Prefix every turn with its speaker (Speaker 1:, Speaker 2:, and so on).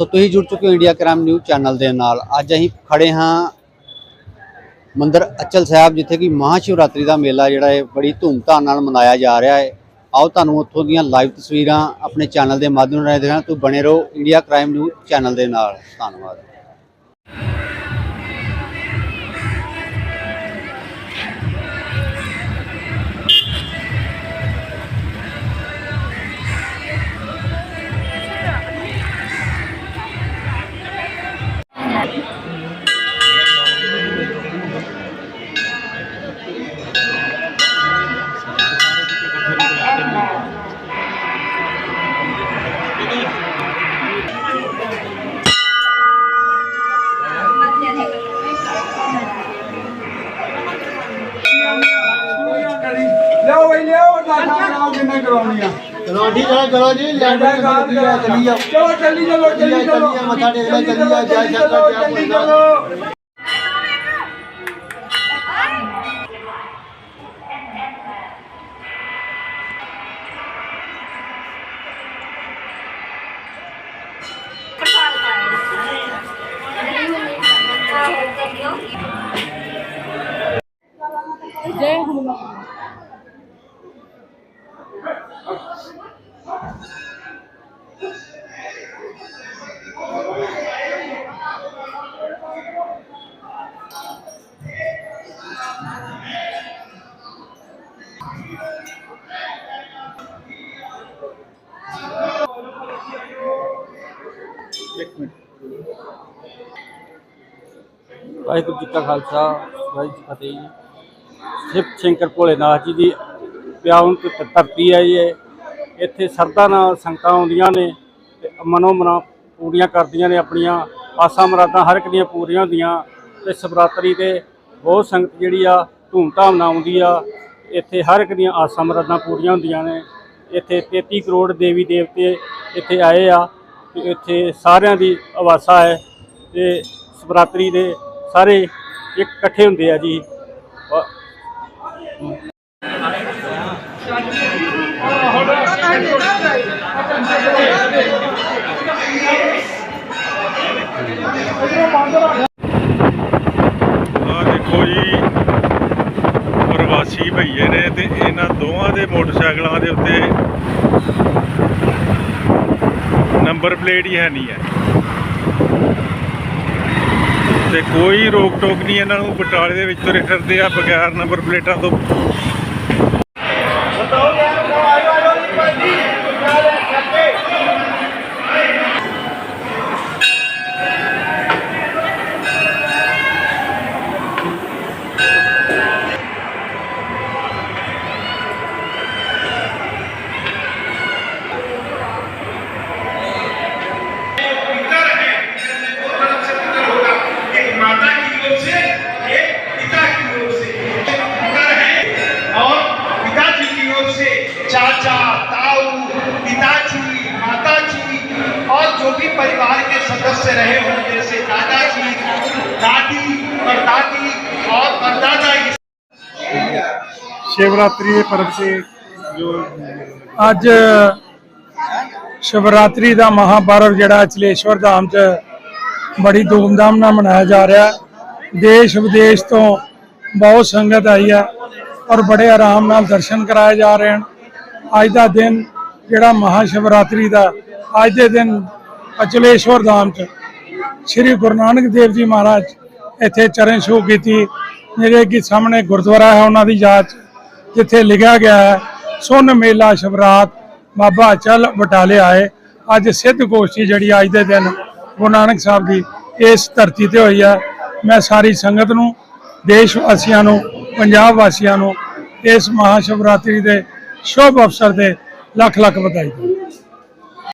Speaker 1: ਸੋ ਤੁਸੀਂ ਜੁੜ ਚੁੱਕੇ ਹੋ ਇੰਡੀਆ ਕ੍ਰਾਈਮ ਨਿਊਜ਼ ਚੈਨਲ ਦੇ ਨਾਲ। ਅੱਜ ਅਸੀਂ ਖੜੇ ਹਾਂ ਮੰਦਰ ਅਚਲ ਸਾਹਿਬ, ਜਿੱਥੇ ਕਿ ਮਹਾਸ਼ਿਵਰਾਤਰੀ ਦਾ ਮੇਲਾ ਜਿਹੜਾ ਹੈ ਬੜੀ ਧੂਮਧਾਮ ਨਾਲ ਮਨਾਇਆ ਜਾ ਰਿਹਾ ਹੈ। ਆਓ ਤੁਹਾਨੂੰ ਉੱਥੋਂ ਦੀਆਂ ਲਾਈਵ ਤਸਵੀਰਾਂ ਆਪਣੇ ਚੈਨਲ ਦੇ ਮਾਧਿਅਮ ਰਾਹੀਂ ਦੇਖਣਾ ਤੁਸੀਂ ਬਣੇ ਰਹੋ ਇੰਡੀਆ ਕ੍ਰਾਈਮ ਨਿਊਜ਼ ਚੈਨਲ ਦੇ ਨਾਲ। ਧੰਨਵਾਦ।
Speaker 2: ਡਾਕਟਰ ਕਰਾਓ ਕਿੰਨੇ ਕਰਾਉਣੀ ਆ
Speaker 3: ਚਲੋ ਠੀਕ ਹੈ ਚਲੋ ਜੀ ਲੈਂਡਰ ਚੱਲੀ ਆ ਚੱਲੀ ਆ
Speaker 2: ਚਲੋ ਚੱਲੀ ਚਲੋ ਚੱਲੀ ਚਲੋ
Speaker 3: ਚੱਲੀ ਆ, ਮੱਥਾ ਟੇਕ ਲੈ, ਚੱਲੀ ਆ, ਜੈ ਸ਼ੰਕਰ, ਜੈ
Speaker 2: ਚੱਲੀ
Speaker 3: ਭੋਲੇਨਾਥ।
Speaker 2: ਚਲੋ
Speaker 4: जय हनुमान
Speaker 5: ਵਾਹਿਗੁਰੂ ਜੀ ਕਾ ਖਾਲਸਾ ਵਾਹਿਗੁਰੂ ਜੀ ਕੀ ਫਤਿਹ ਜੀ। ਸ਼ਿਵ ਸ਼ੰਕਰ ਭੋਲੇਨਾਥ ਜੀ ਦੀ ਪਿਆਉਣ ਤੇ ਧਰਤੀ ਹੈ ਜੀ ਇਹ। ਇੱਥੇ ਸਰਦਾ ਨਾਲ ਸੰਗਤਾਂ ਆਉਂਦੀਆਂ ਨੇ ਤੇ ਮਨੋ ਮਨਾ ਪੂਰੀਆਂ ਕਰਦੀਆਂ ਨੇ ਆਪਣੀਆਂ। ਆਸਾਂ ਮਰਾਦਾਂ ਹਰ ਇੱਕ ਦੀਆਂ ਪੂਰੀਆਂ ਹੁੰਦੀਆਂ ਤੇ ਸ਼ਿਵਰਾਤਰੀ ਤੇ ਬਹੁਤ ਸੰਗਤ ਜਿਹੜੀ ਆ, ਧੂਮਧਾਮ ਨਾਲ ਆਉਂਦੀ ਆ। ਇੱਥੇ ਹਰ ਇੱਕ ਦੀਆਂ ਆਸਾਂ ਮੁਰਾਦਾਂ ਪੂਰੀਆਂ ਹੁੰਦੀਆਂ ਨੇ। ਇੱਥੇ 33 ਕਰੋੜ ਦੇਵੀ ਦੇਵਤੇ ਇੱਥੇ ਆਏ ਆ ਤੇ ਇੱਥੇ ਸਾਰਿਆਂ ਦੀ ਆਵਾਸਾ ਹੈ ਤੇ ਸ਼ਿਵਰਾਤਰੀ ਦੇ ਸਾਰੇ ਇੱਕ ਇਕੱਠੇ ਹੁੰਦੇ ਆ ਜੀ।
Speaker 6: ਆ ਦੇਖੋ ਜੀ, ਪ੍ਰਵਾਸੀ ਭਈਏ ਨੇ ਤੇ ਇਹਨਾਂ ਦੋਵਾਂ ਦੇ ਮੋਟਰਸਾਈਕਲਾਂ ਦੇ ਉੱਤੇ ਨੰਬਰ ਪਲੇਟ ਹੀ ਹੈ ਨਹੀਂ ਹੈ। ਤੇ ਕੋਈ ਰੋਕ ਟੋਕ ਨਹੀਂ ਇਹਨਾਂ ਨੂੰ, ਬਟਾਲੇ ਦੇ ਵਿੱਚ ਤੁਰੇ ਫਿਰਦੇ ਆ, ਬਗੈਰ ਨੰਬਰ ਪਲੇਟਾਂ ਤੋਂ।
Speaker 7: परिवार के सदस्य रहे हों जैसे दादाजी दादी और दादी और परदादा ये
Speaker 2: ਸ਼ਿਵਰਾਤਰੀ ਦੇ ਪਰਬ ਤੇ ਜੋ ਅੱਜ ਸ਼ਿਵਰਾਤਰੀ ਦਾ ਮਹਾਪਰਵ ਜਿਹੜਾ ਅਚਲੇਸ਼ਵਰ ਧਾਮ 'ਚ ਬੜੀ ਧੂਮਧਾਮ ਨਾਲ ਮਨਾਇਆ ਜਾ ਰਿਹਾ ਹੈ। ਦੇਸ਼ ਵਿਦੇਸ਼ ਤੋਂ ਬਹੁਤ ਸੰਗਤ ਆਈ ਹੈ ਔਰ ਬੜੇ ਆਰਾਮ ਨਾਲ ਦਰਸ਼ਨ ਕਰਾਏ ਜਾ ਰਹੇ ਹਨ ਅੱਜ ਦਾ ਦਿਨ ਜਿਹੜਾ ਮਹਾਸ਼ਿਵਰਾਤਰੀ ਦਾ ਅੱਜ ਦੇ ਦਿਨ ਅਚਲੇਸ਼ਵਰ ਧਾਮ 'ਚ। ਸ੍ਰੀ ਗੁਰੂ ਨਾਨਕ ਦੇਵ ਜੀ ਮਹਾਰਾਜ ਇੱਥੇ ਚਰਨ ਛੋਹ ਕੀਤੀ। ਜਿਹੜੇ ਕਿ ਸਾਹਮਣੇ ਗੁਰਦੁਆਰਾ ਹੈ ਉਹਨਾਂ ਦੀ ਯਾਦ 'ਚ, ਜਿੱਥੇ ਲਿਖਿਆ ਗਿਆ ਹੈ, ਸੁਨ ਮੇਲਾ ਸ਼ਿਵਰਾਤ, ਬਾਬਾ ਅਚਲ ਬਟਾਲੇ ਆਏ। ਅੱਜ ਸਿੱਧ ਗੋਸ਼ਟੀ ਜਿਹੜੀ ਅੱਜ ਦੇ ਦਿਨ ਗੁਰੂ ਨਾਨਕ ਸਾਹਿਬ ਦੀ ਇਸ ਧਰਤੀ ਤੇ ਹੋਈ ਹੈ। ਮੈਂ ਸਾਰੀ ਸੰਗਤ ਨੂੰ, ਦੇਸ਼ ਵਾਸੀਆਂ ਨੂੰ, ਪੰਜਾਬ ਵਾਸੀਆਂ ਨੂੰ ਇਸ ਮਹਾਸ਼ਿਵਰਾਤਰੀ ਦੇ ਸ਼ੁਭ ਅਵਸਰ 'ਤੇ ਲੱਖ ਲੱਖ ਵਧਾਈ ਦਿੰਦਾ।